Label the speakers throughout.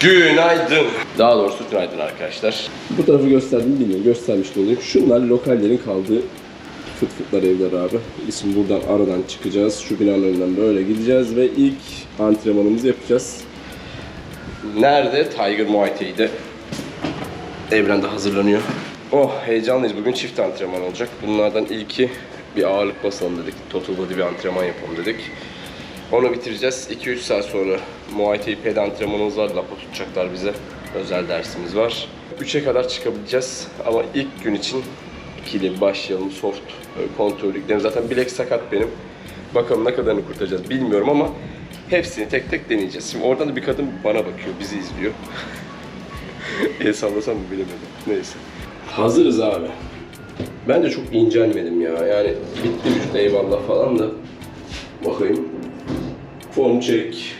Speaker 1: Günaydın. Daha doğrusu günaydın arkadaşlar. Bu tarafı gösterdim bilmiyorum. Göstermiş de olayım. Şunlar lokallerin kaldığı fıt fıtlar evler abi. Şimdi buradan aradan çıkacağız. Şu binanın önünden böyle gideceğiz ve ilk antrenmanımızı yapacağız. Nerede? Tiger Muay Thai'de. Evren de hazırlanıyor. Oh heyecanlıyız. Bugün çift antrenman olacak. Bunlardan ilki bir ağırlık basalım dedik. Total body bir antrenman yapalım dedik. Onu bitireceğiz. 2-3 saat sonra Muay Thai ped antrenmanımız var. Lapo tutacaklar bize. Özel dersimiz var. 3'e kadar çıkabileceğiz. Ama ilk gün için ikili başlayalım. Soft böyle kontrol yüklerim. Zaten bilek sakat benim. Bakalım ne kadarını kurtaracağız bilmiyorum ama hepsini tek tek deneyeceğiz. Şimdi oradan da bir kadın bana bakıyor, bizi izliyor. El sallasam mı bilemedim. Neyse. Hazırız abi. Ben de çok incelmedim ya. Yani bitti vücut eyvallah falan da. Bakayım. Form çek.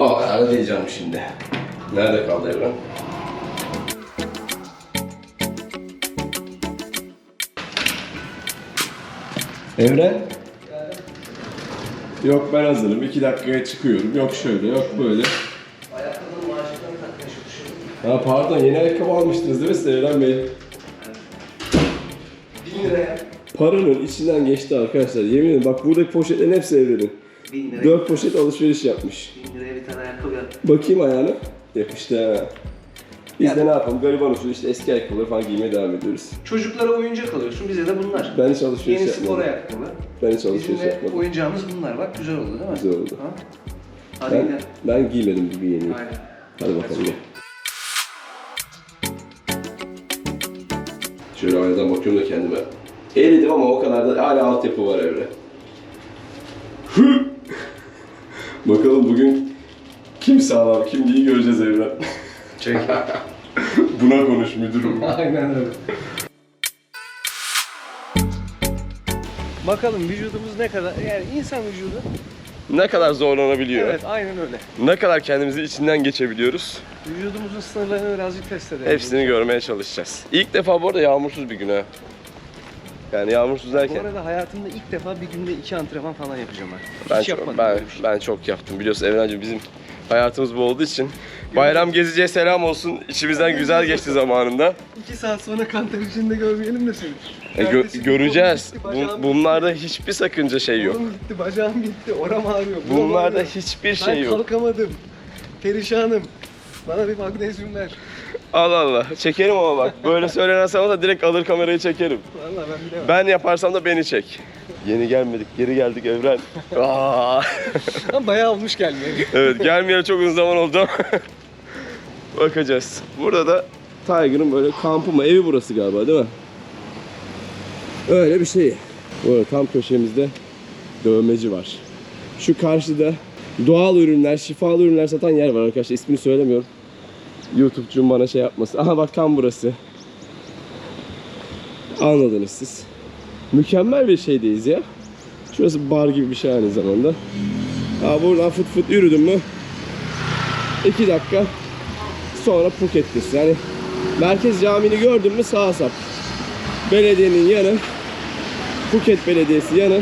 Speaker 1: Aa, nerede diyeceğim şimdi. Nerede kaldı Evren? Evren? Yok ben hazırım. İki dakikaya çıkıyorum. Yok şöyle, yok böyle.
Speaker 2: Çalışıyorum.
Speaker 1: Ha pardon yeni ayakkabı almıştınız değil mi siz Evren Bey?
Speaker 2: 1000 liraya.
Speaker 1: Paranın içinden geçti arkadaşlar. Yemin ederim bak buradaki poşetlerin hepsi Evren'in.
Speaker 2: 1000 liraya.
Speaker 1: 4 poşet alışveriş yapmış.
Speaker 2: 1000 liraya bir tane ayakkabı.
Speaker 1: Bakayım ayağına. Yakıştı ha. Biz
Speaker 2: Ya-
Speaker 1: de ne yapalım? Gariban usulü işte eski ayakkabıları falan giymeye devam ediyoruz.
Speaker 2: Çocuklara oyuncak alıyorsun. Bize de bunlar.
Speaker 1: Ben hiç alışveriş
Speaker 2: Yeni spor
Speaker 1: yapmadım.
Speaker 2: ayakkabı.
Speaker 1: Ben hiç
Speaker 2: Bizim
Speaker 1: alışveriş
Speaker 2: de
Speaker 1: yapmadım.
Speaker 2: oyuncağımız bunlar. Bak güzel oldu değil mi?
Speaker 1: Güzel oldu.
Speaker 2: Ha? Hadi
Speaker 1: Ben,
Speaker 2: gidelim.
Speaker 1: ben giymedim gibi yeni.
Speaker 2: Aynen.
Speaker 1: Hadi bakalım gel. Şöyle aynadan bakıyorum da kendime. Eridim ama o kadar da hala altyapı var evre. Bakalım bugün kim sağlam kim iyi göreceğiz evren.
Speaker 2: Çek.
Speaker 1: Buna konuş müdürüm.
Speaker 2: Aynen öyle. Bakalım vücudumuz ne kadar, yani insan vücudu.
Speaker 1: ne kadar zorlanabiliyor.
Speaker 2: Evet, aynen öyle.
Speaker 1: Ne kadar kendimizi içinden geçebiliyoruz.
Speaker 2: Vücudumuzun sınırlarını birazcık test edelim.
Speaker 1: Hepsini görmeye çalışacağız. İlk defa bu arada yağmursuz bir gün ha. Yani yağmursuz
Speaker 2: Bu
Speaker 1: derken
Speaker 2: arada hayatımda ilk defa bir günde iki antrenman falan yapacağım ben.
Speaker 1: ben
Speaker 2: Hiç
Speaker 1: çok,
Speaker 2: yapmadım
Speaker 1: ben,
Speaker 2: şey.
Speaker 1: ben çok yaptım. Biliyorsun Evrencim bizim hayatımız bu olduğu için bayram geziciye selam olsun. İçimizden güzel geçti zamanında.
Speaker 2: İki saat sonra kanter içinde görmeyelim de seni.
Speaker 1: E, gö-
Speaker 2: Kardeşim,
Speaker 1: göreceğiz. Bu-
Speaker 2: gitti,
Speaker 1: bunlarda hiçbir sakınca şey yok.
Speaker 2: Kolum gitti, bacağım gitti, oram ağrıyor.
Speaker 1: Bunlarda
Speaker 2: ağrıyor.
Speaker 1: hiçbir
Speaker 2: Ben
Speaker 1: şey yok.
Speaker 2: kalkamadım. Perişanım. Bana bir magnezyum ver.
Speaker 1: Allah Allah. Çekerim ama bak. Böyle söylenen sana da direkt alır kamerayı çekerim.
Speaker 2: Vallahi ben bilemem.
Speaker 1: Ben yaparsam da beni çek. Yeni gelmedik, geri geldik Evren. Aa.
Speaker 2: Ama bayağı olmuş gelmeyeli.
Speaker 1: evet, gelmeyeli çok uzun zaman oldu. Bakacağız. Burada da Tiger'ın böyle kampı mı? Evi burası galiba değil mi? Öyle bir şey. Bu arada tam köşemizde dövmeci var. Şu karşıda doğal ürünler, şifalı ürünler satan yer var arkadaşlar. İsmini söylemiyorum. YouTube'cum bana şey yapmasın. Aha bak tam burası. Anladınız siz. Mükemmel bir şeydeyiz ya. Şurası bar gibi bir şey aynı zamanda. Ya buradan fıt fıt yürüdüm mü 2 dakika sonra Phuket'tesin. Yani merkez camini gördün mü sağa sap. Belediyenin yanı Phuket Belediyesi yanı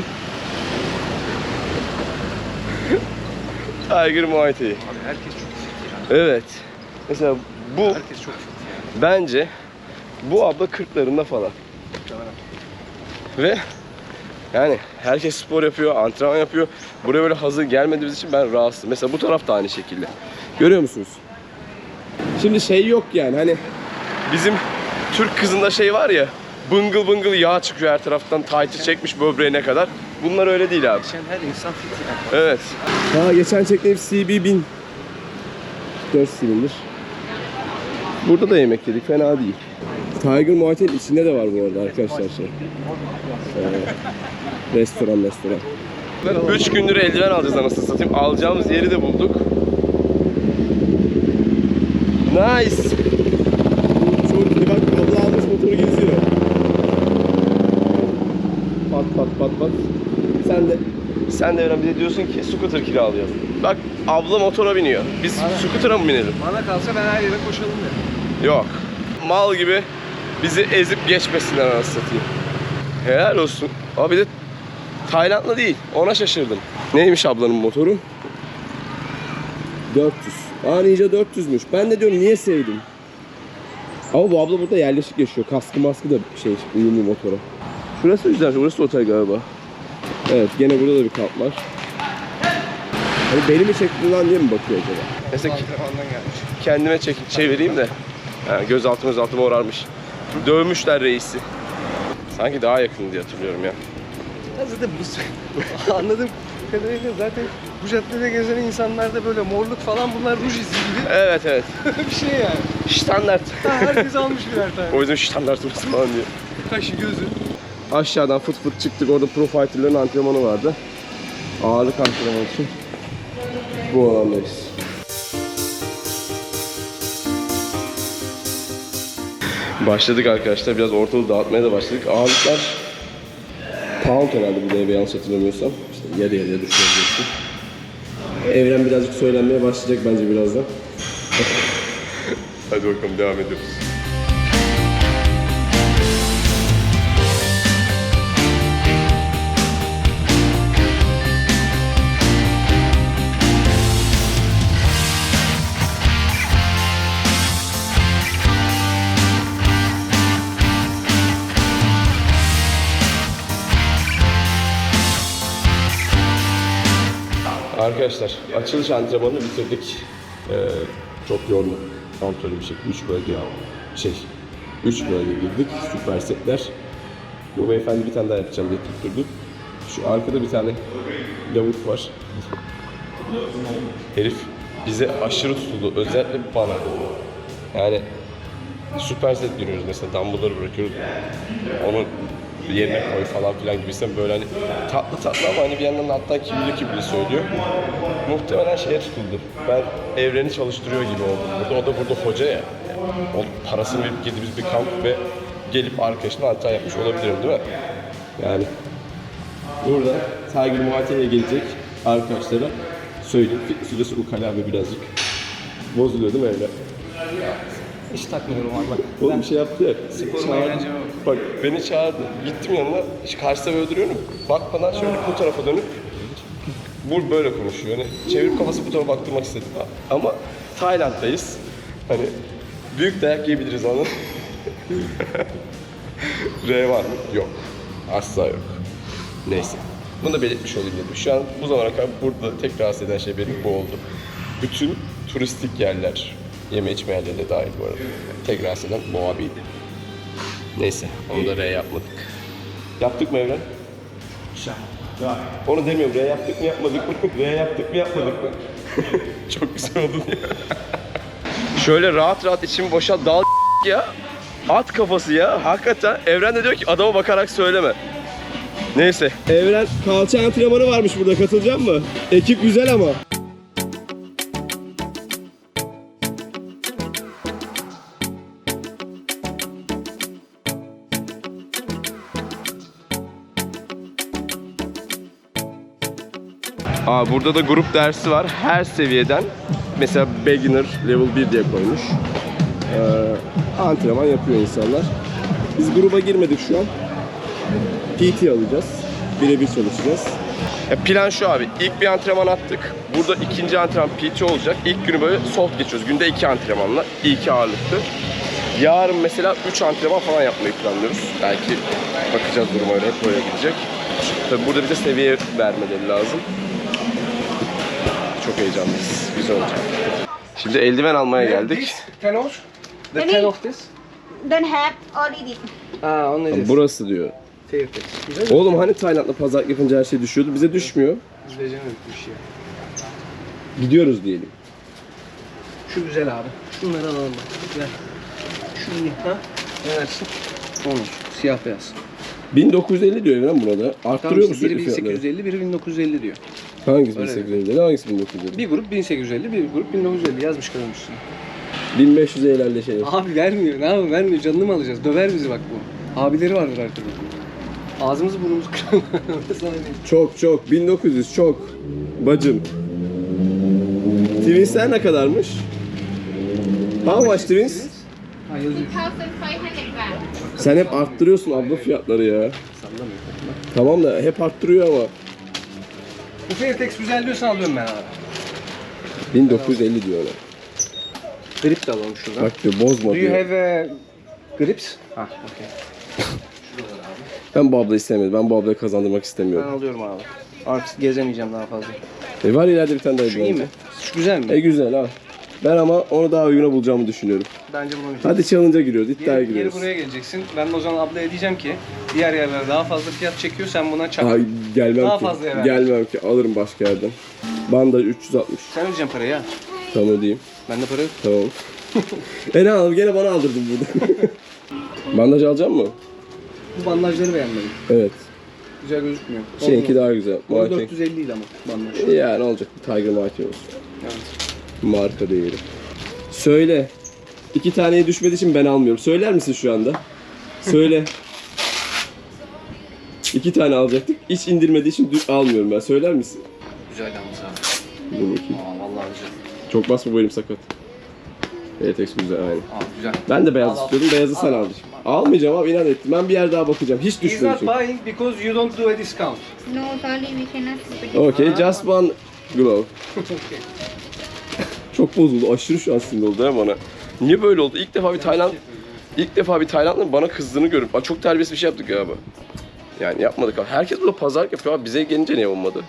Speaker 1: Tiger Muay Thai.
Speaker 2: Abi herkes çok fit ya.
Speaker 1: Evet. Mesela bu
Speaker 2: Herkes çok fit
Speaker 1: bence bu abla 40'larında falan. Ve yani herkes spor yapıyor, antrenman yapıyor. Buraya böyle hazır gelmediğimiz için ben rahatsızım. Mesela bu taraf da aynı şekilde. Görüyor musunuz? Şimdi şey yok yani hani bizim Türk kızında şey var ya bıngıl bıngıl yağ çıkıyor her taraftan taytı çekmiş böbreğine kadar. Bunlar öyle değil abi.
Speaker 2: Geçen her insan fit ya.
Speaker 1: Evet. Ha geçen çektiğim CB 1000 4 silindir. Burada da yemek yedik fena değil. Tiger Muay Thai'nin içinde de var bu arada arkadaşlar şey. Ee, restoran restoran. 3 gündür eldiven alacağız anasını satayım. Alacağımız yeri de bulduk. Nice. Çok iyi bak abla almış motoru geziyor. Pat pat pat pat. Sen de sen de Eren bize diyorsun ki scooter kiralayalım. Bak abla motora biniyor. Biz
Speaker 2: Aynen.
Speaker 1: scooter'a mı binelim?
Speaker 2: Bana kalsa ben her yere koşalım derim.
Speaker 1: Yok. Mal gibi bizi ezip geçmesinler anasını satayım. Helal olsun. Abi de Taylandlı değil. Ona şaşırdım. Neymiş ablanın motoru? 400. Aa Ninja 400'müş. Ben de diyorum niye sevdim. Ama bu abla burada yerleşik yaşıyor. Kaskı maskı da şey uyumlu motora. Şurası güzel. Burası da otel galiba. Evet gene burada da bir kamp var. Hani beni mi çekti lan diye mi bakıyor acaba?
Speaker 2: Gelmiş.
Speaker 1: kendime çek çevireyim de. Ha, göz altım göz altım morarmış. Dövmüşler reisi. Sanki daha yakın diye hatırlıyorum ya.
Speaker 2: Ya zaten bu anladığım kadarıyla zaten bu caddede gezen insanlarda böyle morluk falan bunlar ruj izi gibi
Speaker 1: Evet evet.
Speaker 2: bir şey yani.
Speaker 1: Standart.
Speaker 2: Ha, herkes almış birer tane.
Speaker 1: O yüzden standartımız falan diye.
Speaker 2: Kaşı gözü.
Speaker 1: Aşağıdan fıt fıt çıktık. Orada pro fighter'ların antrenmanı vardı. Ağırlık antrenmanı için bu alandayız. Başladık arkadaşlar. Biraz ortalığı dağıtmaya da başladık. Ağırlıklar pound herhalde bu da yanlış hatırlamıyorsam. İşte yarı yarıya düşünebilirsin. Evren birazcık söylenmeye başlayacak bence birazdan. Hadi bakalım devam ediyoruz. Arkadaşlar açılış antrenmanını bitirdik. Ee, çok yoğun antrenörlü bir şekilde 3 bölge şey 3 bölge girdik süper setler. Bu beyefendi bir tane daha yapacağım diye tutturdu. Şu arkada bir tane lavuk var. Herif bize aşırı tutuldu. Özellikle bana. Yani süper set giriyoruz mesela dumbbellları bırakıyoruz. Onu yerine koy falan filan gibisinden böyle hani tatlı tatlı ama hani bir yandan alttan kibirli kibirli söylüyor. Muhtemelen şeye tutuldu. Ben evreni çalıştırıyor gibi oldum. Burada o da burada hoca ya. O parasını verip girdiğimiz bir kamp ve gelip arkadaşına antren yapmış olabilirim değil mi? Yani burada Tiger Muay'e gelecek arkadaşlara söyleyeyim. Fitness süresi ukala ve birazcık bozuluyor değil mi evren?
Speaker 2: Hiç takmıyorum abi.
Speaker 1: Oğlum bir şey yaptı ya.
Speaker 2: Sporum eğlencem.
Speaker 1: Bak beni çağırdı. Gittim yanına. Hiç karşısına böyle duruyorum. Bakmadan şöyle bu tarafa dönüp bu böyle konuşuyor. Hani çevirip kafası bu tarafa baktırmak istedim. Ama Tayland'dayız. Hani büyük dayak yiyebiliriz onu. R var mı? Yok. Asla yok. Neyse. Bunu da belirtmiş olayım dedim. Şu an bu zamana kadar burada tek rahatsız eden şey benim bu oldu. Bütün turistik yerler, yeme içme yerleri de dahil bu arada. Tek rahatsız eden bu abiydi. Neyse, onu da R yapmadık. Yaptık mı Evren? Onu demiyorum, R yaptık mı yapmadık mı? R yaptık mı yapmadık mı? Çok güzel oldu. Şöyle rahat rahat içimi boşalt, dal ya. At kafası ya. Hakikaten Evren de diyor ki adama bakarak söyleme. Neyse. Evren kalça antrenmanı varmış burada. Katılacak mı? Ekip güzel ama. Aa, burada da grup dersi var. Her seviyeden. Mesela beginner level 1 diye koymuş. Ee, antrenman yapıyor insanlar. Biz gruba girmedik şu an. PT alacağız. Birebir çalışacağız. Ya plan şu abi. İlk bir antrenman attık. Burada ikinci antrenman PT olacak. İlk günü böyle soft geçiyoruz. Günde iki antrenmanla. iki ağırlıklı. Yarın mesela 3 antrenman falan yapmayı planlıyoruz. Belki bakacağız duruma göre hep böyle gidecek. Tabii burada bize seviye vermeleri lazım. Çok heyecanlıyız. Güzel olacak. Şimdi eldiven almaya geldik.
Speaker 2: Ten of? The ten of this?
Speaker 3: Don't have already.
Speaker 2: Ha, only this.
Speaker 1: Burası diyor. Oğlum hani Tayland'da pazarlık yapınca her şey düşüyordu. Bize düşmüyor.
Speaker 2: Biz beceremedik bu işi ya.
Speaker 1: Gidiyoruz diyelim.
Speaker 2: Şu güzel abi. Şunları alalım bak. Güzel. Şu iyi. Ha? Ne versin? 10. Siyah beyaz.
Speaker 1: 1950 diyor Evren burada. Arttırıyor
Speaker 2: Tamam
Speaker 1: mu
Speaker 2: işte biri
Speaker 1: fiyatları?
Speaker 2: 1850, biri 1950 diyor.
Speaker 1: Hangisi
Speaker 2: Öyle.
Speaker 1: 1850? Hangisi 1950?
Speaker 2: Bir grup 1850, bir grup 1950 yazmış üstüne.
Speaker 1: 1500 eğlence şey.
Speaker 2: Abi vermiyor. Ne yapayım vermiyor. Canını mı alacağız? Döver bizi bak bu. Abileri vardır arkada. Ağzımızı burnumuzu kıralım. Öyle sana diyeyim.
Speaker 1: Çok çok 1900 çok. Bacım. Twins'ler ne kadarmış? How much Twins?
Speaker 2: Ha yazıyor.
Speaker 3: 1,500 baht.
Speaker 1: Sen hep arttırıyorsun abla fiyatları ya.
Speaker 2: Sallamıyor.
Speaker 1: Tamam da hep arttırıyor ama.
Speaker 2: Bu Fairtex güzel diyorsan alıyorum ben abi.
Speaker 1: 1950 diyorlar.
Speaker 2: Grip de alalım şuradan.
Speaker 1: Bak diyor bozma
Speaker 2: Do you
Speaker 1: diyor.
Speaker 2: have a grips? Ha, okey.
Speaker 1: Ben bu ablayı sevmedim. Ben bu ablayı kazandırmak
Speaker 2: Ben
Speaker 1: istemiyorum.
Speaker 2: alıyorum abi. Artık gezemeyeceğim daha fazla.
Speaker 1: E var ileride bir tane daha
Speaker 2: Şu iyi mi? Şu güzel mi?
Speaker 1: E güzel ha. Ben ama onu daha uyguna bulacağımı düşünüyorum.
Speaker 2: Bence bunu
Speaker 1: Hadi challenge'a giriyoruz, iddiaya
Speaker 2: Geri, geri
Speaker 1: giriyoruz.
Speaker 2: buraya geleceksin. Ben de o zaman ablaya diyeceğim ki diğer yerler daha fazla fiyat çekiyor sen buna çak.
Speaker 1: Ay gelmem
Speaker 2: Daha
Speaker 1: ki.
Speaker 2: fazla ver.
Speaker 1: Gelmem ki. Alırım başka yerden. Bandaj 360.
Speaker 2: Sen ödeyeceksin parayı ha.
Speaker 1: Tamam ödeyeyim.
Speaker 2: Bende para yok.
Speaker 1: Tamam. e ne alalım? Gene bana aldırdın burada. Bandaj alacak mı?
Speaker 2: Bu bandajları beğenmedim.
Speaker 1: Evet.
Speaker 2: Güzel gözükmüyor.
Speaker 1: Şeyinki daha güzel.
Speaker 2: Onun
Speaker 1: Marka.
Speaker 2: 450 değil ama bandaj.
Speaker 1: Ya ne olacak? Tiger Martin olsun.
Speaker 2: Evet.
Speaker 1: Marka değeri. Söyle. İki taneye düşmediği için ben almıyorum. Söyler misin şu anda? Söyle. İki tane alacaktık. Hiç indirmediği için dü- almıyorum ben. Söyler misin?
Speaker 2: Güzel yalnız abi.
Speaker 1: Dur bakayım.
Speaker 2: Aa vallahi güzel.
Speaker 1: Çok basma bu elim sakat. Eltex güzel aynen.
Speaker 2: Aa güzel.
Speaker 1: Ben de beyaz
Speaker 2: Al, al.
Speaker 1: istiyordum. Beyazı sen aldın. Almayacağım abi inat ettim. Ben bir yer daha bakacağım. Hiç
Speaker 2: He's
Speaker 1: düşmedi
Speaker 2: not
Speaker 1: çünkü.
Speaker 2: buying because you don't do a discount.
Speaker 3: No, sorry, we cannot.
Speaker 1: Okay, just one glove.
Speaker 2: okay.
Speaker 1: Çok bozuldu. Aşırı şu sinir oldu ya bana. Niye böyle oldu? İlk defa bir Tayland İlk defa bir Taylandlı'nın bana kızdığını görüp Aa, çok terbiyesiz bir şey yaptık ya abi. Yani yapmadık abi. Herkes burada pazarlık yapıyor abi. Bize gelince niye olmadı?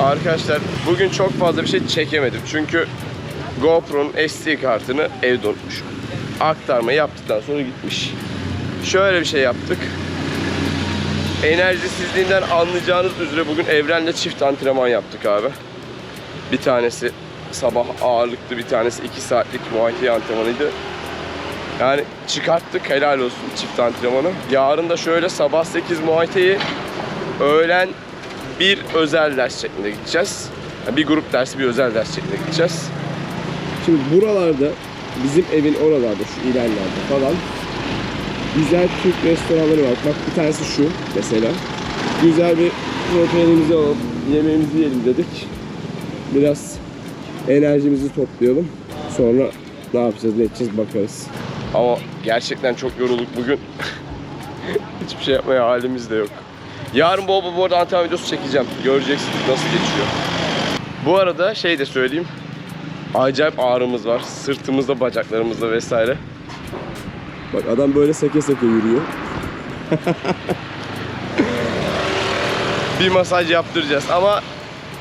Speaker 1: Arkadaşlar bugün çok fazla bir şey çekemedim. Çünkü GoPro'nun SD kartını evde unutmuşum. Aktarma yaptıktan sonra gitmiş. Şöyle bir şey yaptık. Enerjisizliğinden anlayacağınız üzere bugün Evren'le çift antrenman yaptık abi. Bir tanesi sabah ağırlıklı, bir tanesi 2 saatlik Muay Thai antrenmanıydı. Yani çıkarttık helal olsun çift antrenmanı. Yarın da şöyle sabah 8 Muay Thai, öğlen bir özel ders şeklinde gideceğiz. Yani bir grup dersi bir özel ders şeklinde gideceğiz. Şimdi buralarda bizim evin oralarda şu ilerlerde falan güzel Türk restoranları var. Bak bir tanesi şu mesela. Güzel bir proteinimizi alıp yemeğimizi yiyelim dedik. Biraz enerjimizi toplayalım. Sonra ne yapacağız ne edeceğiz bakarız. Ama gerçekten çok yorulduk bugün. Hiçbir şey yapmaya halimiz de yok. Yarın bol bol bu arada antrenman videosu çekeceğim. Göreceksiniz nasıl geçiyor. Bu arada şey de söyleyeyim. Acayip ağrımız var. Sırtımızda, bacaklarımızda vesaire. Bak adam böyle seke seke yürüyor. bir masaj yaptıracağız ama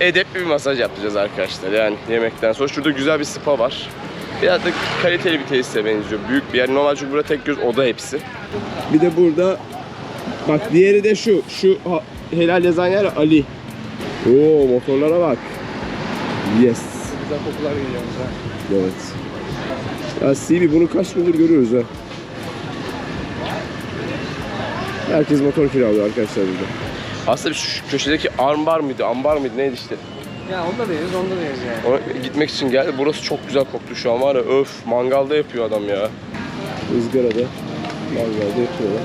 Speaker 1: edepli bir masaj yaptıracağız arkadaşlar. Yani yemekten sonra şurada güzel bir spa var. Biraz da kaliteli bir tesise benziyor. Büyük bir yer. Normal çünkü burada tek göz oda hepsi. Bir de burada bak diğeri de şu. Şu ha- helal yazan yer Ali. Oo motorlara bak. Yes.
Speaker 2: Güzel kokular geliyor.
Speaker 1: Evet. Ya CB bunu kaç gündür görüyoruz ha. Herkes motor kiralıyor arkadaşlar burada. Aslında şu köşedeki armbar mıydı, ambar mıydı neydi işte.
Speaker 2: Ya onda değiliz, onda değiliz yani.
Speaker 1: Ona gitmek için geldi. Burası çok güzel koktu şu an var ya. Öf mangalda yapıyor adam ya. Izgarada mangalda yapıyorlar.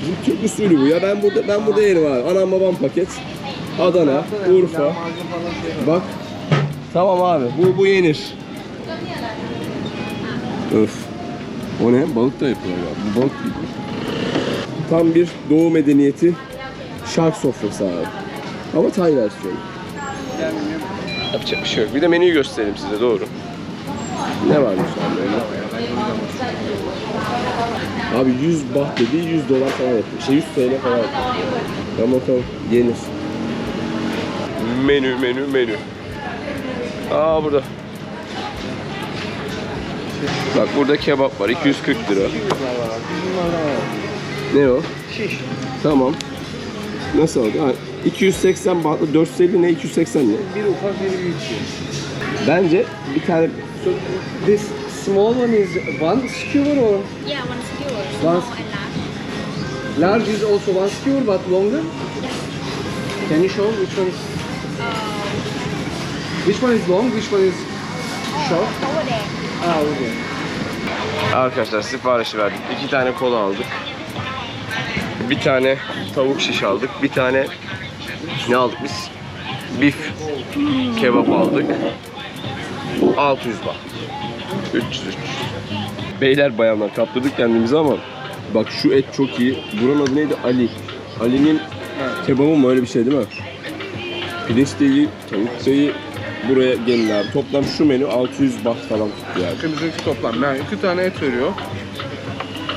Speaker 1: Bizim Türk usulü bu ya. Ben burada ben burada yerim abi. Anam babam paket. Adana, Urfa. Bak. Tamam abi. Bu bu yenir. Öf. O ne? Balık da yapıyorlar ya. Bu balık gibi. Tam bir doğu medeniyeti şark sofrası abi. Ama Tay versiyonu. Yapacak bir şey yok. Bir de menüyü göstereyim size doğru. Ne varmış abi öyle? Abi 100 baht dediği 100 dolar falan yapıyor. Şey 100 TL falan yapıyor. Tamam tamam yenir. Menü menü menü. Aa burada. Bak burada kebap var 240 lira. Ne o?
Speaker 2: Şiş.
Speaker 1: Tamam. Nasıl oldu? Ha, 280 bahtlı 450 ne 280 ne?
Speaker 2: Bir ufak bir büyük şey.
Speaker 1: Bence bir tane
Speaker 2: So this small one is one skewer or
Speaker 3: Yeah, one skewer,
Speaker 2: One
Speaker 3: small and large.
Speaker 2: large is also one skewer but longer? Can you show which one is which one is long, which one is short?
Speaker 3: Over there.
Speaker 2: Ah, over there.
Speaker 1: Arkadaşlar siparişi verdik. İki tane kola aldık. Bir tane tavuk şiş aldık. Bir tane ne aldık biz? Bif kebap aldık. 600 baht. 300 300. Beyler bayanlar kaptırdık kendimizi ama bak şu et çok iyi. Buranın adı neydi? Ali. Ali'nin kebabı mı öyle bir şey değil mi? Pirinç de iyi, tavuk da iyi. buraya gelin. Toplam şu menü 600 baht falan tutuyor abi.
Speaker 2: Kırmızı toplam. Yani iki tane et veriyor.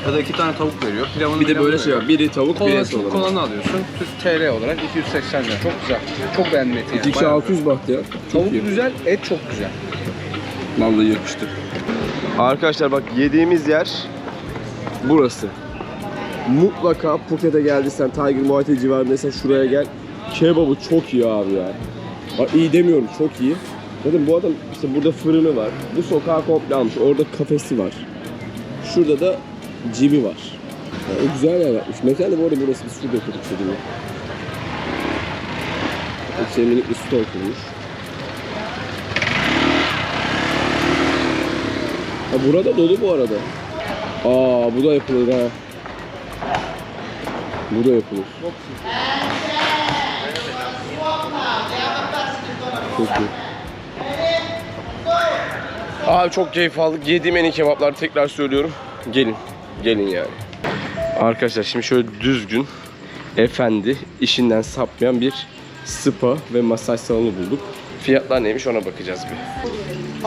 Speaker 2: Ya da iki tane tavuk veriyor. Pilavını
Speaker 1: Bir de böyle şey var. Biri tavuk, biri et
Speaker 2: Kola,
Speaker 1: olarak.
Speaker 2: kolanı alıyorsun. Türk TL olarak 280 lira. Çok güzel. Çok beğendim eti yani.
Speaker 1: İki kişi
Speaker 2: Bayağı
Speaker 1: 600 baht ya. Çok
Speaker 2: Tavuk
Speaker 1: iyi.
Speaker 2: güzel, et çok güzel.
Speaker 1: Vallahi yakıştı. Arkadaşlar bak yediğimiz yer burası. Mutlaka Phuket'e geldiysen Tiger Muay Thai civarındaysan şuraya gel. Kebabı çok iyi abi ya. Bak iyi demiyorum çok iyi. Zaten bu adam işte burada fırını var. Bu sokağı komple almış. Orada kafesi var. Şurada da cibi var. Yani güzel yer yapmış. Mekan da bu arada burası. Biz şurada okuduk şurada. İçeri minik bir stol kurmuş. Ha burada dolu bu arada. Aa bu da yapılır ha. Bu da yapılır. Çok iyi. Abi çok keyif aldık. Yediğim en iyi kebaplar tekrar söylüyorum. Gelin. Gelin yani. Arkadaşlar şimdi şöyle düzgün, efendi, işinden sapmayan bir spa ve masaj salonu bulduk. Fiyatlar neymiş ona bakacağız bir.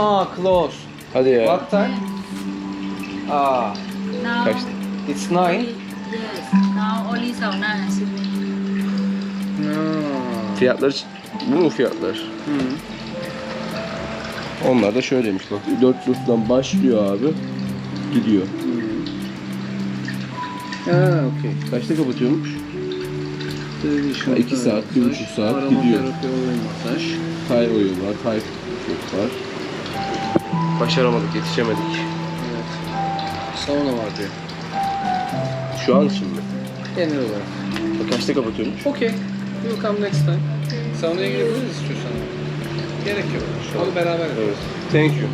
Speaker 2: Aa, close.
Speaker 1: Hadi ya.
Speaker 2: What time? Ah,
Speaker 3: Now,
Speaker 1: Kaçtı?
Speaker 2: it's nine.
Speaker 3: yes. Now only sauna and swimming.
Speaker 2: Hmm.
Speaker 1: Fiyatlar bu mu fiyatlar? Onlar da şöyleymiş bak. 400'dan başlıyor abi. Gidiyor.
Speaker 2: Ha, okey.
Speaker 1: Kaçta kapatıyormuş?
Speaker 2: Traditional
Speaker 1: iki saat, bir buçuk saat
Speaker 2: aroma
Speaker 1: gidiyor.
Speaker 2: masaj.
Speaker 1: Tay oil var, tay çok var. Başaramadık, yetişemedik.
Speaker 2: Evet. Sauna var diyor.
Speaker 1: Şu an için mi?
Speaker 2: Genel olarak.
Speaker 1: Kaçta kapatıyormuş?
Speaker 2: Okey. You'll come next time. Saunaya girebiliriz istiyorsan. Gerek yok. Onu beraber yaparız.
Speaker 1: Thank you.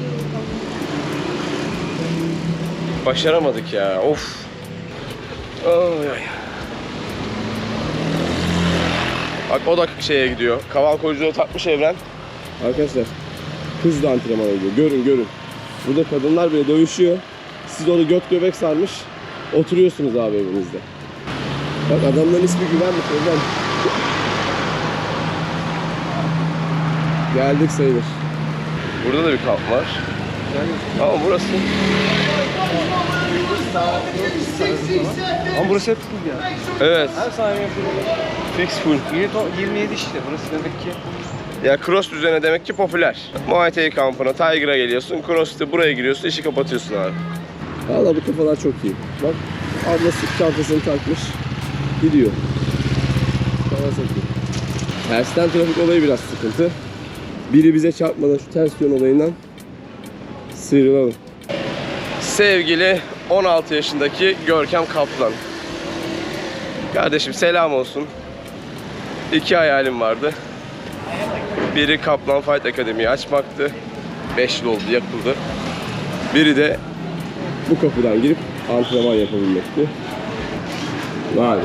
Speaker 1: Başaramadık ya. Of. Bak o da şeye gidiyor. Kaval koyucuya takmış Evren. Arkadaşlar hızlı antrenman ediyor. Görün görün. Burada kadınlar bile dövüşüyor. Siz onu göt göbek sarmış. Oturuyorsunuz abi evinizde. Bak adamların ismi güvenmiş Evren. Geldik sayılır. Burada da bir kamp var. Ama burası...
Speaker 2: Ama burası hep full ya.
Speaker 1: Evet.
Speaker 2: Her saniye full.
Speaker 1: Fix full.
Speaker 2: Yine to- 27 işte. Burası demek ki.
Speaker 1: Ya cross düzeni demek ki popüler. Muay Thai kampına, Tiger'a geliyorsun, cross'ta buraya giriyorsun, işi kapatıyorsun abi. Valla bu kafalar çok iyi. Bak ablası çantasını takmış, gidiyor. Kafa iyi. Tersten trafik olayı biraz sıkıntı. Biri bize çarpmadan şu ters yön olayından sıyrılalım. Sevgili 16 yaşındaki Görkem Kaplan. Kardeşim selam olsun. İki hayalim vardı. Biri Kaplan Fight Akademi'yi açmaktı. 5 yıl oldu, yapıldı. Biri de bu kapıdan girip antrenman yapabilmekti. Vay be.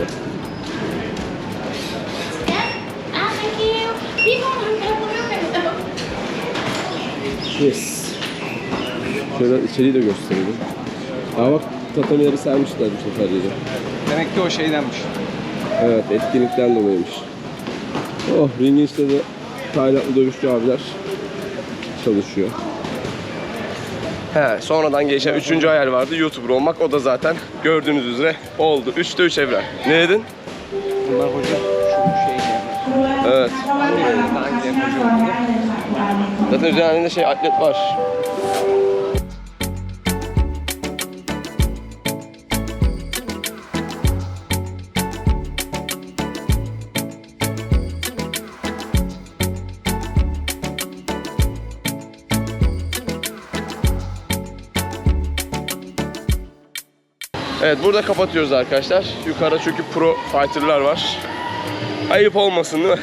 Speaker 1: Yes. Şöyle içeriği de gösterelim. Bak tatamileri sermişler bu sefer yeri.
Speaker 2: Demek ki o şeydenmiş.
Speaker 1: Evet etkinlikten dolayıymış. Oh ringin işte de Taylandlı dövüşçü abiler çalışıyor. He, sonradan gelişen üçüncü hayal vardı YouTuber olmak. O da zaten gördüğünüz üzere oldu. Üçte üç evren. Ne dedin?
Speaker 2: Bunlar hoca. Şu şey.
Speaker 1: Evet.
Speaker 2: Hangileri hoca olmalı?
Speaker 1: Zaten üzerinde şey atlet var. Evet burada kapatıyoruz arkadaşlar. Yukarıda çünkü pro fighter'lar var. Ayıp olmasın değil mi?